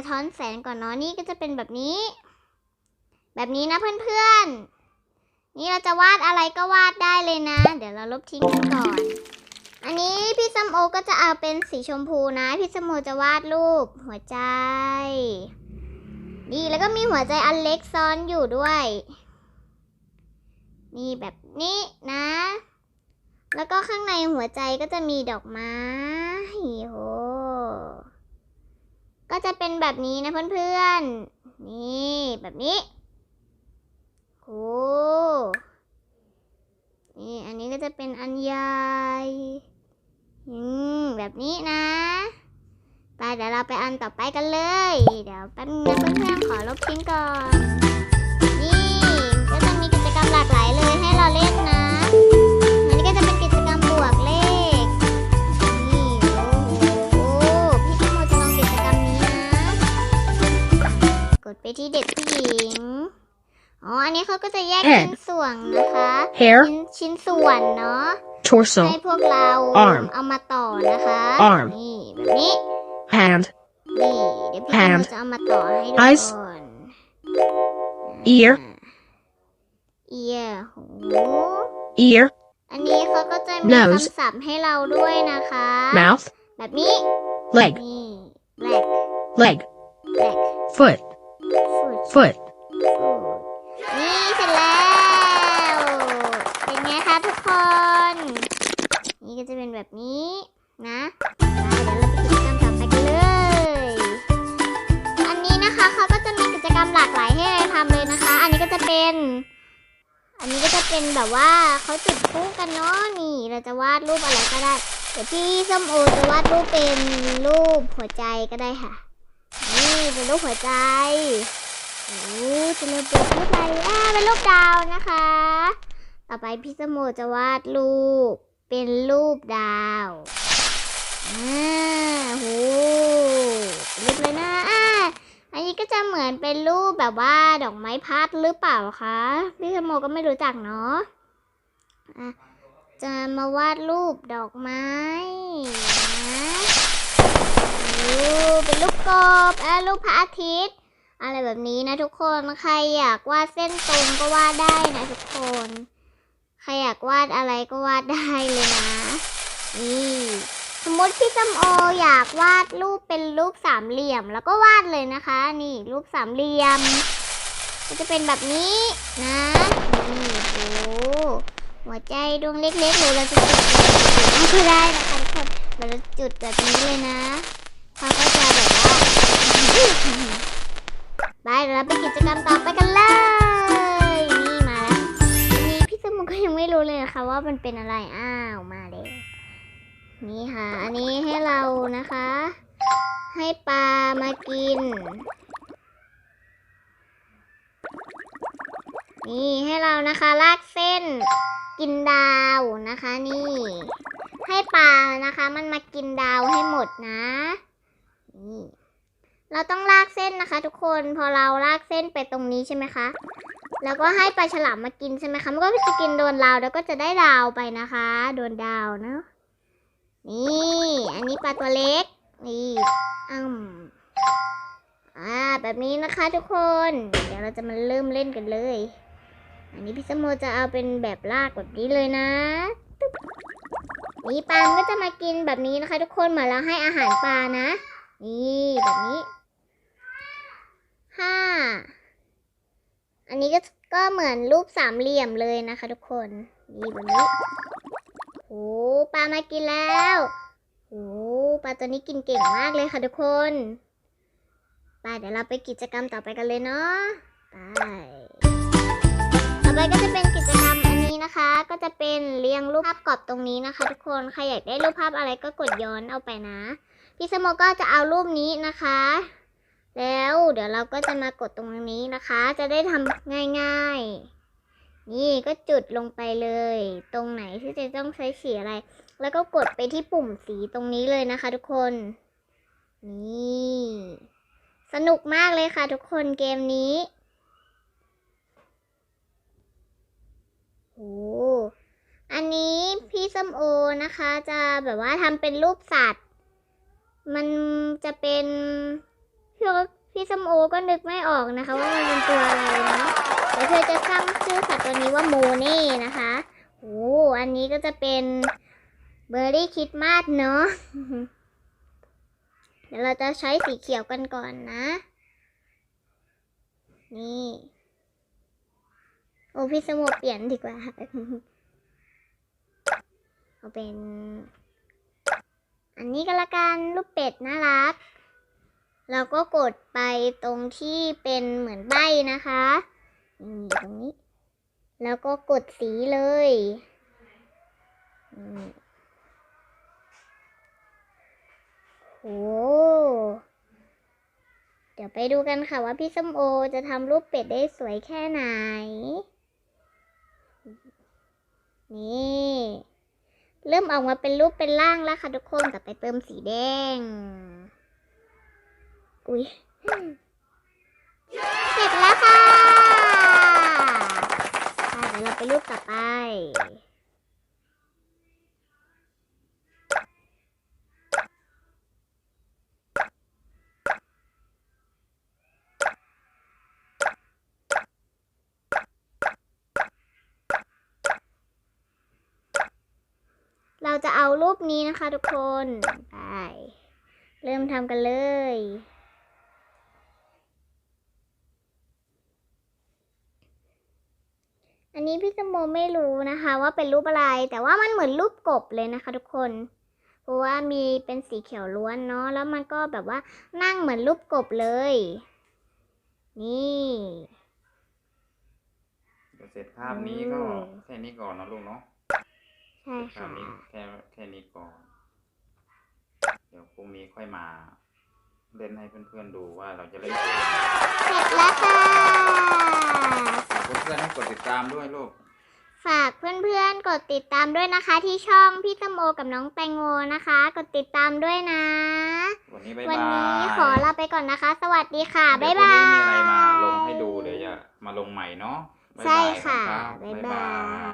ะท้อนแสงก่อนเนาะนี่ก็จะเป็นแบบนี้ แบบนี้นะเพื่อนๆ นี่เราจะวาดอะไรก็วาดได้เลยนะ เดี๋ยวเราลบทิ้งกันก่อน อันนี้พี่ซัมโอก็จะเอาเป็นสีชมพูนะ พี่ซัมโอจะวาดรูปหัวใจนี่แล้วก็มีหัวใจอันเล็กซ้อนอยู่ด้วย นี่แบบนี้นะ แล้วก็ข้างในหัวใจก็จะมีดอกไม้โห ก็จะเป็นแบบนี้นะเพื่อนๆ นี่แบบนี้โหนี่อันนี้ก็จะเป็นอันใหญ่อืมแบบนี้นะไปเดี๋ยวเราไปอันต่อไปกันเลย เดี๋ยวแป๊บนึงนะเพื่อนๆขอลบทิ้งก่อน อ๋อ อันนี้เขาก็จะแยก Head ชิ้นส่วนนะคะ hair, ชิ้นชิ้นส่วนเนาะ torso, ให้พวกเรา Arm เอามาต่อนะคะ Arm นี่แบบนี้ hand, นี่เดี๋ยวพี่ขโม Hand จะเอามาต่อให้ดู Eyes ก่อน Ear เอียโห ear, อันนี้เขาก็จะมี Nose คำศัพท์ให้เราด้วยนะคะ mouth, แบบนี้ leg, นี่ black leg, black foot, foot foot, foot ก็จะเป็นแบบนี้นะได้เดี๋ยวเราไปกิจกรรมต่อไปกันเลย อันนี้นะคะเขาก็จะมีกิจกรรมหลากหลายให้เราทำเลยนะคะ อันนี้ก็จะเป็น อันนี้ก็จะเป็นแบบว่าเขาจุดพลุกันเนาะนี่ เราจะวาดรูปอะไรก็ได้เดี๋ยวพี่ส้มโอจะวาดรูปเป็นรูปหัวใจก็ได้ค่ะ นี่เป็นรูปหัวใจโอ้จะเริ่มเป็นรูปอะไรอ่าเป็นรูปดาวนะคะ ต่อไปพี่สมโมจะวาดรูป เป็นรูปดาวอ่าโหเป็นรูปเลยนะอ่าอันนี้ก็จะเหมือนเป็นรูปแบบว่าดอกไม้พัดหรือเปล่าคะพี่สมโมก็ไม่รู้จักเนาะอะจะมาวาดรูปดอกไม้นะโอ้เป็นรูปกบอ่ารูปพระอาทิตย์ อะไรแบบนี้นะทุกคน ใครอยากวาดเส้นตรงก็วาดได้นะทุกคน ใครอยากวาดอะไรก็วาดได้เลยนะ นี่ สมมติพี่จำโออยากวาดรูปเป็นรูปสามเหลี่ยม แล้วก็วาดเลยนะคะ นี่รูปสามเหลี่ยม ก็จะเป็นแบบนี้นะนี่โอ้หัวใจดวงเล็กๆหรือเราจะจุดก็ได้นะคะทุกคนเราจะจุดแบบนี้เลยนะเขาก็จะแบบว่าไปเดี๋ยวเราไปกิจกรรมต่อไปกันเลย ว่ามันเป็นอะไร อ้าว มาเลยนี่ค่ะ อันนี้ให้เรานะคะ ให้ปลามากิน นี่ให้เรานะคะลากเส้น กินดาวนะคะนี่ ให้ปลานะคะ มันมากินดาวให้หมดนะนี่เราต้องลากเส้นนะคะ ทุกคน พอเราลากเส้นไปตรงนี้ใช่ไหมคะ แล้วก็ให้ปลาฉลามมากินใช่ไหมคะ มันก็จะกินโดนเราแล้วก็จะได้ดาวไปนะคะ โดนดาวเนาะ นี่ อันนี้ปลาตัวเล็ก นี่อืมอ่า แบบนี้นะคะทุกคน เดี๋ยวเราจะมาเริ่มเล่นกันเลย อันนี้พี่สมโมจะเอาเป็นแบบลากแบบนี้เลยนะนี่ปลาก็จะมากินแบบนี้นะคะ ทุกคน เหมือนเราให้อาหารปลานะ นี่แบบนี้ห้า อันนี้ก็ก็เหมือนรูปสามเหลี่ยมเลยนะคะ ทุกคน นี่แบบนี้โอ้ปลามากินแล้วโอ้ปลาตัวนี้กินเก่งมากเลยค่ะทุกคนไปเดี๋ยวเราไปกิจกรรมต่อไปกันเลยเนาะไปต่อไปก็จะเป็นกิจกรรมอันนี้นะคะ ก็จะเป็นเรียงรูปภาพกรอบตรงนี้นะคะ ทุกคนใครอยากได้รูปภาพอะไรก็กดย้อนเอาไปนะ พี่สโมก็จะเอารูปนี้นะคะ แล้วเดี๋ยวเราก็จะมากดตรงนี้นะคะ จะได้ทำง่ายๆ นี่ก็จุดลงไปเลย ตรงไหนที่จะต้องใช้สีอะไร แล้วก็กดไปที่ปุ่มสีตรงนี้เลยนะคะ ทุกคน นี่ สนุกมากเลยค่ะ ทุกคนเกมนี้โอ้อันนี้พี่ส้มโอนะคะ จะแบบว่าทำเป็นรูปสัตว์ มันจะเป็น พี่พี่สมโอก็นึกไม่ออกนะคะ ว่ามันเป็นตัวอะไรนะเดี๋ยวเธอจะตั้งชื่อสัตว์ตัวนี้ว่าโมเน่นะคะโอ้อันนี้ก็จะเป็นเบอร์รี่คิดมาสเนาะเดี๋ยวเราจะใช้สีเขียวกันก่อนนะ นี่ โอ้พี่สมุเปลี่ยนดีกว่า เอาเป็น อันนี้ก็และกันรูปเป็ดน่ารัก เราก็กดไปตรงที่เป็นเหมือนใบนะคะนี่ตรงนี้ แล้วก็กดสีเลยอืมโอ้เดี๋ยวไปดูกันค่ะว่าพี่ส้มโอจะทำรูปเป็ดได้สวยแค่ไหน นี่ เริ่มออกมาเป็นรูปเป็นร่างแล้วค่ะทุกคนแต่ไปเติมสีแดง อุ้ยเสร็จแล้วค่ะเดี๋ยวเราไปรูปต่อไปเราจะเอารูปนี้นะคะทุกคน ไป เริ่มทำกันเลย อันนี้พี่สมโมไม่รู้นะคะ ว่าเป็นรูปอะไร แต่ว่ามันเหมือนรูปกบเลยนะคะ ทุกคน เพราะว่ามีเป็นสีเขียวล้วนเนาะ แล้วมันก็แบบว่านั่งเหมือนรูปกบเลย นี่เดี๋ยวเสร็จภาพนี้ก็อืมแค่นี้ก่อนนะลูกเนาะใช่ภาค่ะพนี้แค่แค่นี้ก่อน เดี๋ยวพรุ่งนี้ค่อยมาเล่นให้เพื่อนๆดูว่าเราจะเล่นเกมเสร็จแล้วค่ะฝาก เพื่อนๆให้กดติดตามด้วยลูก ฝากเพื่อนๆ กดติดตามด้วยนะคะที่ช่องพี่สมโอกับน้องแตงโมนะคะ กดติดตามด้วยนะ วันนี้บ๊ายวันบายนี้ขอลาไปก่อนนะคะ สวัสดีค่ะ เดี๋บ๊ายยวพรุ่งบายนี้มีอะไรมาลงให้ดูเดี๋ยวจะมาลงใหม่เนาะบ๊ายใช่บายค่ะรับบ๊ายบาย บ๊ายบาย